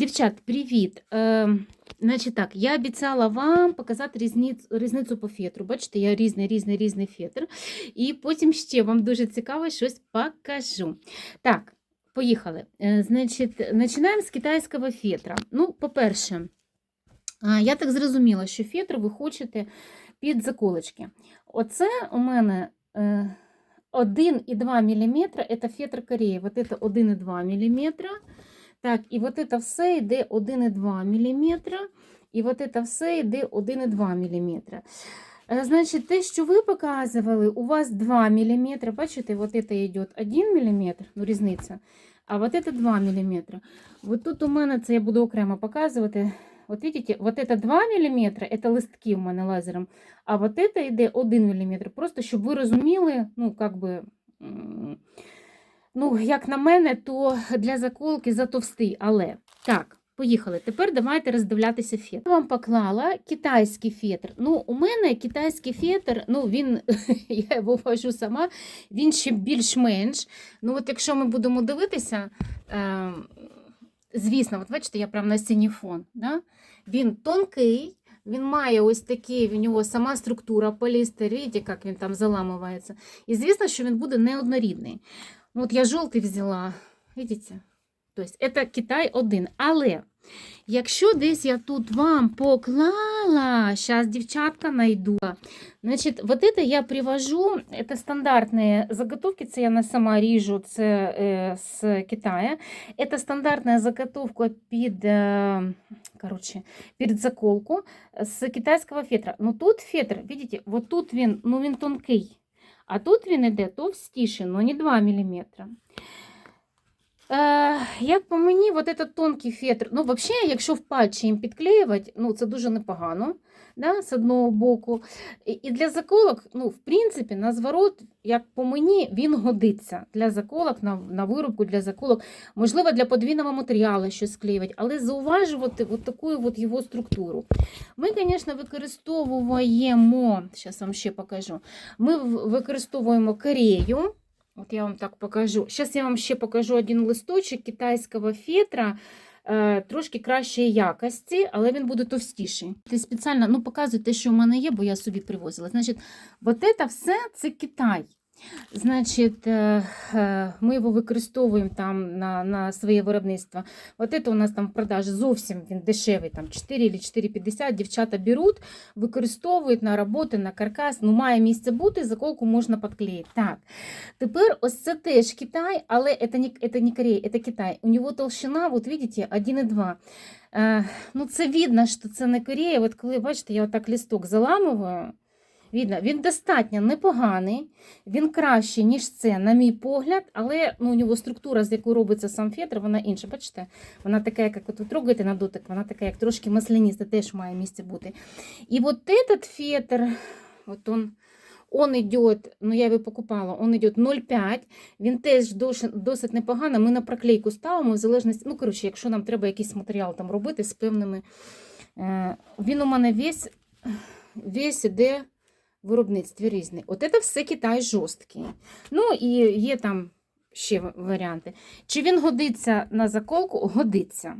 Дівчат, привіт! Е, значить так, я обіцяла вам показати різницю, різницю по фетру. Бачите, я різний, різний, різний фетр. І потім ще вам дуже цікаво щось покажу. Так, поїхали. Е, значить, починаємо з китайського фетра. Ну, по-перше, а, я так зрозуміла, що фетр ви хочете під заколочки. Оце у мене. Е, 1,2 мм это фетр Кореї. Вот это 1,2 мм. Так, і от це все йде 1,2 мм. І от це все йде 1,2 мм. Е, Значить, те, що ви показували, у вас 2 мм. Бачите, от це йде 1 мм, ну різниця. А от це 2 мм. От тут у мене це я буду окремо показувати. От видите, вот это 2 мм, це листки у мене лазером, а вот это йде 1 мм. Просто щоб ви розуміли, ну, как би, ну, як на мене, то для заколки затовстий, але так. Поїхали. Тепер давайте роздивлятися фетр. Я вам поклала китайський фетр. Ну, у мене китайський фетр, ну він, я його ввожу сама, він ще більш-менш. Ну, от якщо ми будемо дивитися, е, звісно, от бачите, я прям на синій фон. Да? Він тонкий, він має ось такий, в нього сама структура поліестер, видите, як він там заламується. І звісно, що він буде неоднорідний. Ну, от я жовтий взяла, видите? Тобто, це Китай один. Але якщо десь я тут вам поклала, зараз дівчатка найду. Значить, вот это я привожу, это стандартные заготовки, це я не сама ріжу, це е, з Китаю. Это стандартна заготовка під, е, короче, під заколку з китайського фетра. Ну тут фетр, видите, вот тут він, ну він тонкий, а тут він іде товстіший, но не 2 мм. Е, як по мені, вот этот тонкий фетр, ну, взагалі, якщо в патчі їм підклеювати, ну, це дуже непогано, да, з одного боку. І для заколок, ну, в принципі, на зворот, як по мені, він годиться для заколок, на, на виробку для заколок, можливо, для подвійного матеріалу щось склеювати, але зауважувати от таку от його структуру. Ми, звісно, використовуємо, зараз вам ще покажу, ми використовуємо Корею, От я вам так покажу. Зараз я вам ще покажу один листочок китайського фетра. е, Трошки кращої якості, але він буде товстіший. Ти спеціально ну, показую те, що в мене є, бо я собі привозила. Значить, от це все це Китай. Значить, е, е, ми його використовуємо там на, на своє виробництво. От це у нас там в продажі зовсім він дешевий, там 4 чи 4,50. Дівчата беруть, використовують на роботи, на каркас. Ну, має місце бути, заколку можна підклеїти. Так. Тепер ось це теж Китай, але це не, це не Корея, це Китай. У нього толщина, от видите, 1,2. Е, ну, це видно, що це не Корея. От коли, бачите, я отак листок заламую, видно, він достатньо непоганий, він кращий, ніж це, на мій погляд, але ну, у нього структура, з якою робиться сам фетр, вона інша. Бачите? Вона така, як от ви трогаєте на дотик, вона така, як трошки масляніста, теж має місце бути. І от этот фетр, от он, он идет, ну я його покупала, он идет 0,5, він теж досить, непогано. Ми на проклейку ставимо, в залежності, ну, коротше, якщо нам треба якийсь матеріал там робити з певними. Е, він у мене весь, весь іде виробництві різний. От це все Китай жорсткий. Ну і є там ще варіанти. Чи він годиться на заколку? Годиться.